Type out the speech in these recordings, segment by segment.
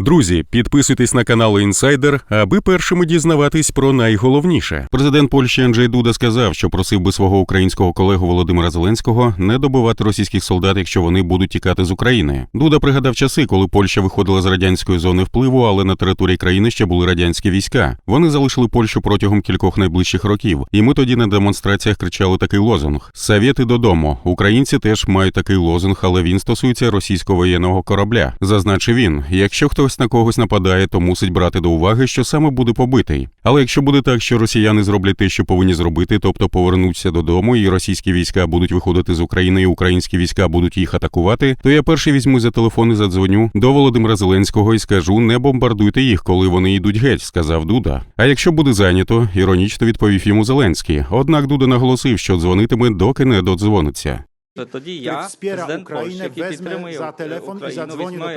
Друзі, підписуйтесь на канал Інсайдер, аби першими дізнаватись про найголовніше. Президент Польщі Анджей Дуда сказав, що просив би свого українського колегу Володимира Зеленського не добивати російських солдат, якщо вони будуть тікати з України. Дуда пригадав часи, коли Польща виходила з радянської зони впливу, але на території країни ще були радянські війська. Вони залишили Польщу протягом кількох найближчих років, і ми тоді на демонстраціях кричали такий лозунг: Совєти додому. Українці теж мають такий лозунг, але він стосується російського воєнного корабля. Зазначив він: якщо хтось на когось нападає, то мусить брати до уваги, що саме буде побитий. Але якщо буде так, що росіяни зроблять те, що повинні зробити, тобто повернуться додому, і російські війська будуть виходити з України, і українські війська будуть їх атакувати, то я перший візьму за телефон і задзвоню до Володимира Зеленського і скажу: не бомбардуйте їх, коли вони йдуть геть, сказав Дуда. А якщо буде зайнято, іронічно відповів йому Зеленський. Однак Дуда наголосив, що дзвонитиме, доки не додзвониться. Тоді я, президент Польщі, який підтримує za telefon i Україну,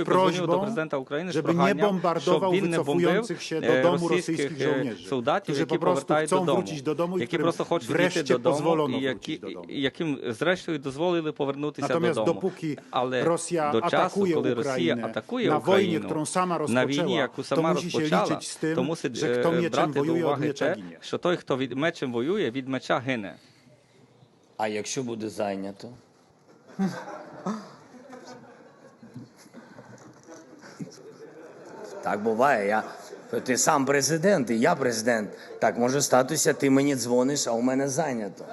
і подзвоню до президента України з nie щоб не wycofujących się do е, російських rosyjskich е, солдатів, які po prostu повертають chcą додому, i які просто хочуть йти додому, і які, яким зрештою дозволили повернутися Natomiast додому. dopóki Але Rosja до часу, коли Росія атакує na wojnie, Україну, którą sama на війні, яку сама розпочала, то мусить е, брати до уваги те, що той, хто від мечем воює, від меча гине. А якщо буде зайнято? Так буває. Я... Ти сам президент, і я президент. Так може статися, ти мені дзвониш, а у мене зайнято.